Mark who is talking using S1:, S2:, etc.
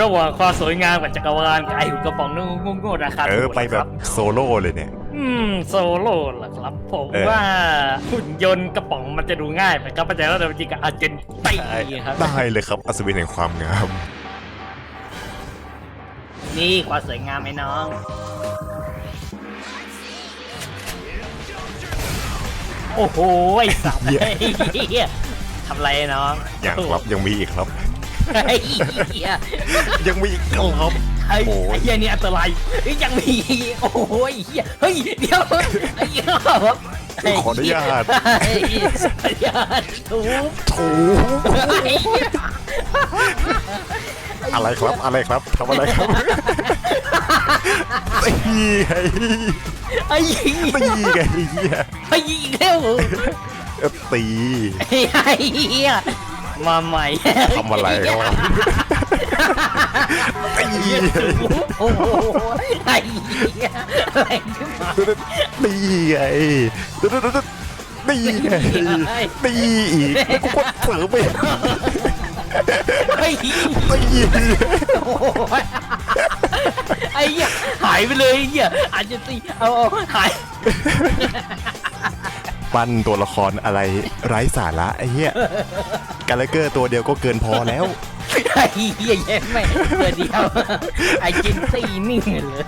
S1: ระหว่างความสวยงามกับจักรวาลกับไอ้หุ่นกระป๋องนึงโง่ๆราคา
S2: เออ
S1: ถูก
S2: ไปแบ
S1: นะค
S2: บ
S1: รับ
S2: โซโล่เลยเนี่ย
S1: อืมโซโล่เหรอครับ ผม
S2: เออ
S1: ว่าหุ่นยนต์กระป๋องมันจะดูง่ายไปครับแต่แล้วจริงๆกับอาเจนตีครับ
S2: ได้เลยครับ อัศวินแห่งความงาม
S1: นี่ความสวยงามไหมน้อง โอ้โหไอ้สัตว์
S2: เหี้ย
S1: เหี้ยทำไรน้อง
S2: อย่างครับยังมีอีกครับ
S1: ไอ้เหี้ย
S2: ยังมีอีกครับ
S1: ไอ้
S2: โอ้ย
S1: ไอ้เหี้ยนี่อันตรายเฮ้ยยังมีอีกโอ้โหไอ้เหี้ยเฮ้ยเดี๋ยวไอ้เหี้ย
S2: ขออนุญาต
S1: ไอ้เหี้ยขออนุญาตทุบ
S2: ถู
S1: ไอ้เหี้ย
S2: อะไรครับอะไรครับทำอะไรครับตีไง
S1: ไอ้เหี้ย
S2: ตีไงเหี้ย
S1: ไอ้เหี้ยอีกแล้ว
S2: เออตี
S1: ไอ้เหี้ย มาใหม่
S2: ทำอะไรครับตี
S1: โอ้โหไอ้เหี้ยอะไรขึ้นมา
S2: ตีไงตีไงตีอีกกูก็เสือไป
S1: ไอ้เหี้ย
S2: ตี
S1: โอ้โหไอ้เหี้ยหายไปเลยไอ้เหี้ยอาจจะตีเอาเอาหาย
S2: ปั้นตัวละครอะไรไร้สาระไอ้เหี้ย กาลเกอร์ตัวเดียวก็เกินพอแล้ว
S1: ไอ้เหี้ยแย่แม่งเดียวไอ้กินตีนิ่งเลย